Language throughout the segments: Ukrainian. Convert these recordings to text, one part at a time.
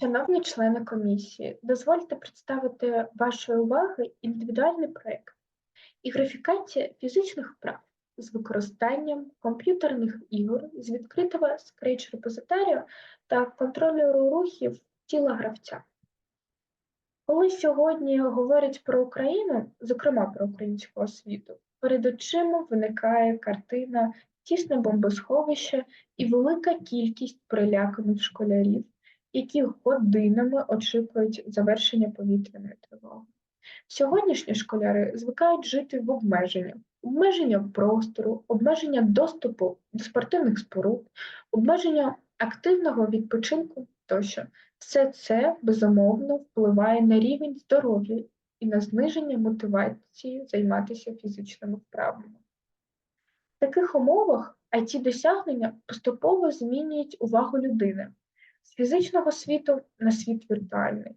Шановні члени комісії, дозвольте представити вашої уваги індивідуальний проєкт «Ігрифікація фізичних вправ з використанням комп'ютерних ігор з відкритого Scratch репозиторію та контролеру рухів тіла гравця. Коли сьогодні говорять про Україну, зокрема про українську освіту, перед очима виникає картина тісне бомбосховище і велика кількість приляканих школярів, які годинами очікують завершення повітряної тривоги. Сьогоднішні школяри звикають жити в обмеженнях, обмеження простору, обмеження доступу до спортивних споруд, обмеження активного відпочинку тощо. Все це безумовно впливає на рівень здоров'я і на зниження мотивації займатися фізичними вправами. В таких умовах it досягнення поступово змінюють увагу людини з фізичного світу на світ віртуальний.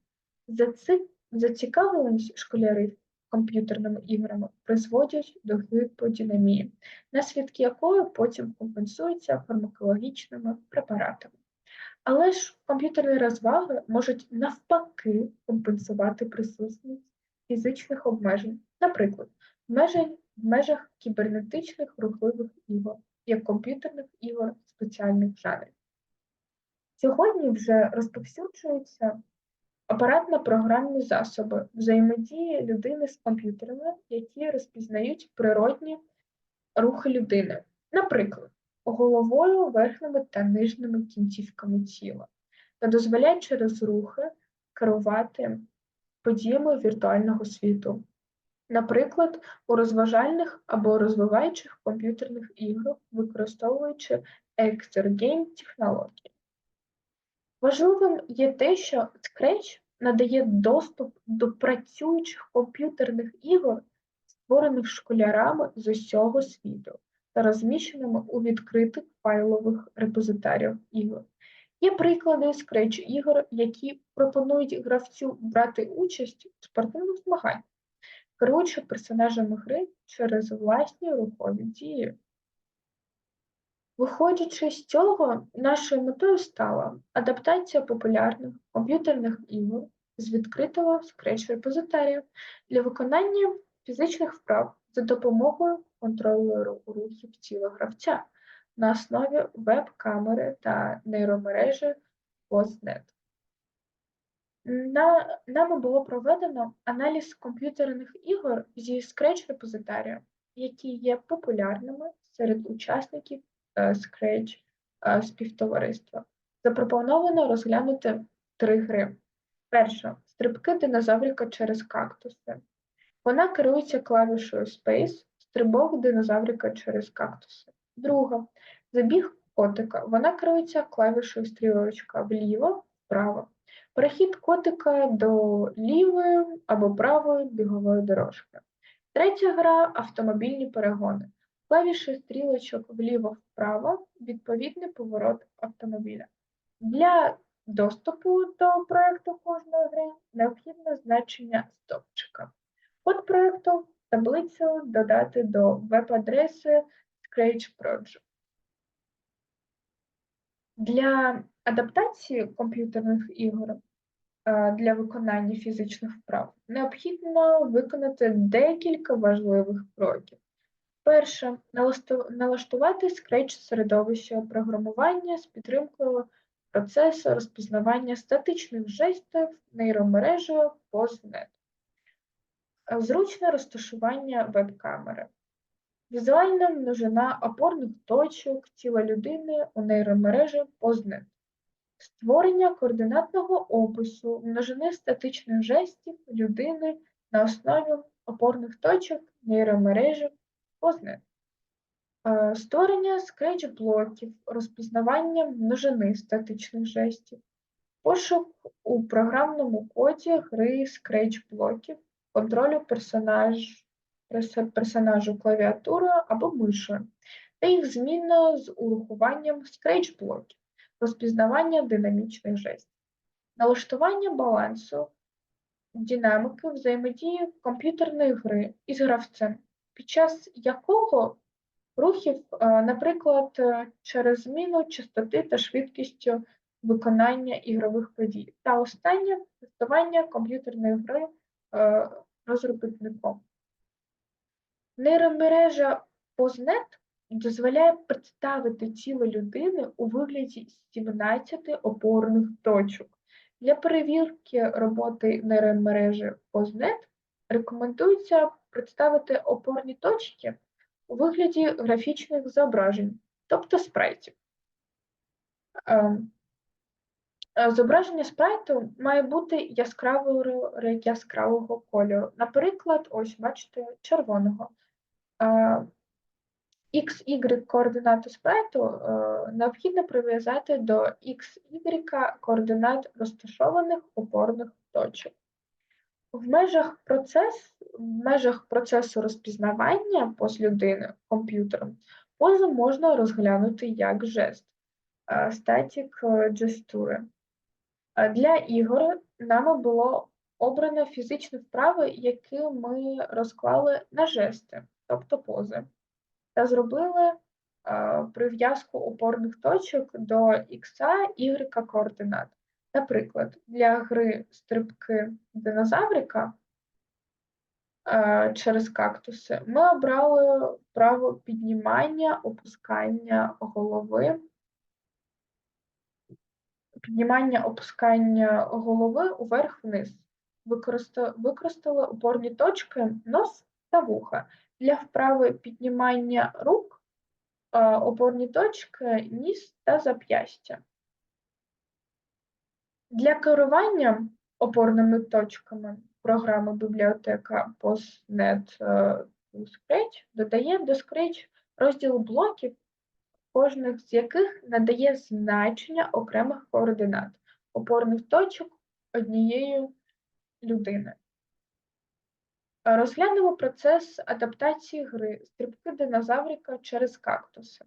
Зацікавленість школярів комп'ютерними іграми призводять до гіподинамії, наслідки якої потім компенсуються фармакологічними препаратами. Але ж комп'ютерні розваги можуть навпаки компенсувати присутність фізичних обмежень, наприклад, обмежень в межах кібернетичних рухливих ігор, як комп'ютерних ігор спеціальних жанрів. Сьогодні вже розповсюджуються апаратно-програмні засоби взаємодії людини з комп'ютерами, які розпізнають природні рухи людини, наприклад, головою, верхніми та нижніми кінцівками тіла, та дозволяють через рухи керувати подіями віртуального світу. Наприклад, у розважальних або розвиваючих комп'ютерних іграх, використовуючи Exergame технології. Важливим є те, що Scratch надає доступ до працюючих комп'ютерних ігор, створених школярами з усього світу та розміщеними у відкритих файлових репозиторіях ігор. Є приклади Scratch ігор, які пропонують гравцю брати участь у спортивних змаганнях, керуючи персонажами гри через власні рухові дії. Виходячи з цього, нашою метою стала адаптація популярних комп'ютерних ігор з відкритого Scratch репозиторію для виконання фізичних вправ за допомогою контролеру рухів тіла гравця на основі веб-камери та нейромережі PostNet. На, Нами було проведено аналіз комп'ютерних ігор зі Scratch репозиторію, які є популярними серед учасників Scratch е, співтовариства. Запропоновано розглянути три гри. Перша стрибки динозаврика через кактуси. Вона керується клавішою Space, стрибок динозаврика через кактуси. Друга забіг котика. Вона керується клавішою стрілочка вліво, вправо. Перехід котика до лівої або правої бігової дорожки. Третя гра автомобільні перегони клавіші стрілочок вліво-вправо відповідний поворот автомобіля. Для доступу до проєкту кожної гри необхідне значення стопчика. Код проєкту таблицю додати до веб-адреси Scratch Project. Для адаптації комп'ютерних ігор для виконання фізичних вправ необхідно виконати декілька важливих кроків. Перше налаштувати Scratch середовище програмування з підтримкою процесу розпізнавання статичних жестів нейромережею PostNet. Зручне розташування веб-камери. Візуальна множина опорних точок тіла людини у нейромережі PostNet. Створення координатного опису множини статичних жестів людини на основі опорних точок нейромережі Позне. Створення скетч-блоків, розпізнавання множини статичних жестів, пошук у програмному коді гри скретч-блоків, контролю персонаж, персонажу клавіатурою або мишою, та їх зміна з урахуванням скретч-блоків, розпізнавання динамічних жестів, налаштування балансу, динамики взаємодії комп'ютерної гри із гравцем під час якого рухів, е, наприклад, е, через зміну частоти та швидкістю виконання ігрових подій. Та останнє тестування комп'ютерної гри е, розробником. Нейромережа POSNET дозволяє представити тіло людини у вигляді 17 опорних точок. Для перевірки роботи нейромережі POSNET рекомендується представити опорні точки у вигляді графічних зображень, тобто спрайтів. Ем, е, Зображення спрайту має бути яскравого, яскравого кольору. Наприклад, ось бачите, червоного. Е, X, Y координату спрайту е, необхідно прив'язати до X, Y координат розташованих опорних точок. В межах, процес, в межах процесу розпізнавання поз людини комп'ютером позу можна розглянути як жест статік джестури. Е, Для ігор нами було обрано фізичні вправи, які ми розклали на жести, тобто пози, та зробили е, прив'язку опорних точок до X, Y координат. Наприклад, для гри стрибки динозаврика е, через кактуси ми обрали право піднімання, опускання голови, піднімання, опускання голови уверх-вниз. Використали опорні точки нос та вуха. Для вправи піднімання рук е, опорні точки ніс та зап'ястя. Для керування опорними точками програми бібліотека PostNet е, Scratch додає до Scratch розділ блоків, кожних з яких надає значення окремих координат опорних точок однієї людини. Розглянемо процес адаптації гри стрибки динозаврика через кактуси.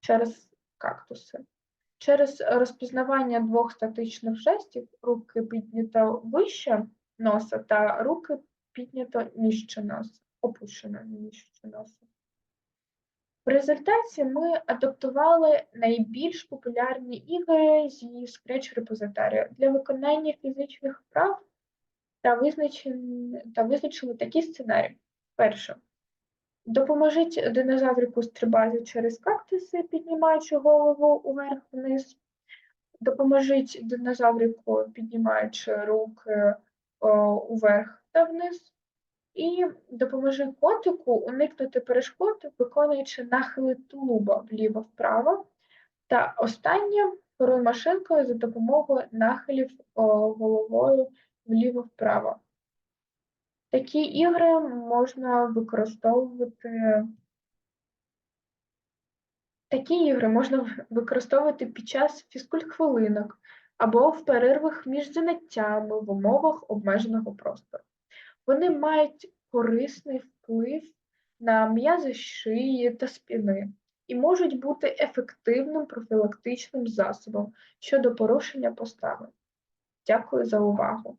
Через кактуси. Через розпізнавання двох статичних жестів руки піднято вище носа та руки піднято нижче носа, опущено нижче носа. В результаті ми адаптували найбільш популярні ігри зі Scratch репозиторію для виконання фізичних вправ та визначили, та визначили такі сценарії. Перше. Допоможіть динозаврику стрибати через кактуси, піднімаючи голову уверх-вниз. Допоможіть динозаврику, піднімаючи руки уверх та вниз. І допоможи котику уникнути перешкод, виконуючи нахили тулуба вліво-вправо. Та останнє керуй машинкою за допомогою нахилів головою вліво-вправо. Такі ігри можна використовувати. Такі ігри можна використовувати під час фізкульт-хвилинок або в перервах між заняттями в умовах обмеженого простору. Вони мають корисний вплив на м'язи шиї та спини і можуть бути ефективним профілактичним засобом щодо порушення постави. Дякую за увагу!